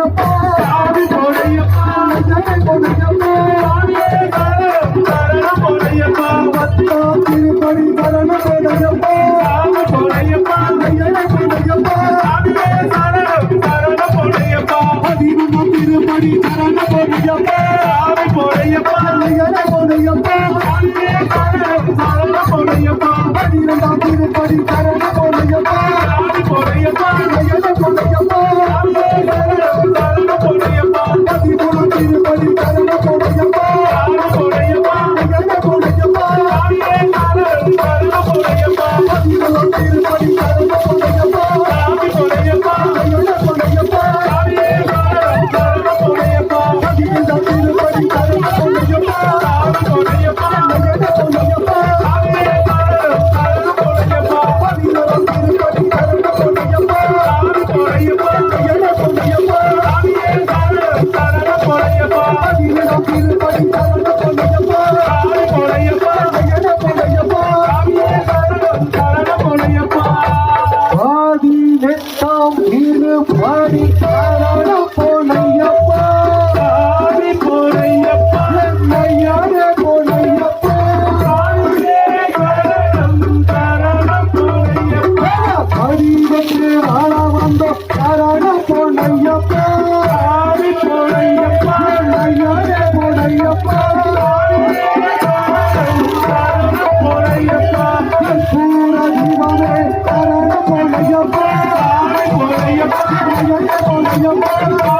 கொடையப்பா ஆவி கொடையப்பா மஞ்சளை கொடையப்பா. ஆவியே காரணம் காரணம் கொடையப்பா. பத்தோ திருப்படி கரணம் கொடையப்பா ஆவி கொடையப்பா திருப்படி கரணம் திருப்படி காரணம் பொன்னையப்பா என்னையாரே பொன்னையப்பா வந்த Thank you.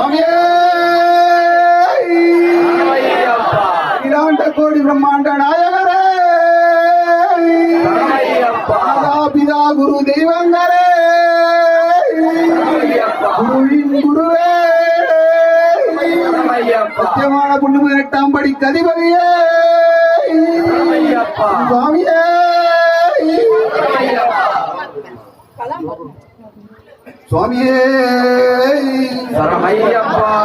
சுவாமியே! அகிலாண்ட கோடி பிரம்மாண்ட நாயகரே! பிதா குரு தெய்வங்களே! குருவின் குருவே! சத்தியமான புண்ணிய எட்டாம் படி கதிபதியே! சுவாமியே! స్వామియే. శరణమయ్యప్ప.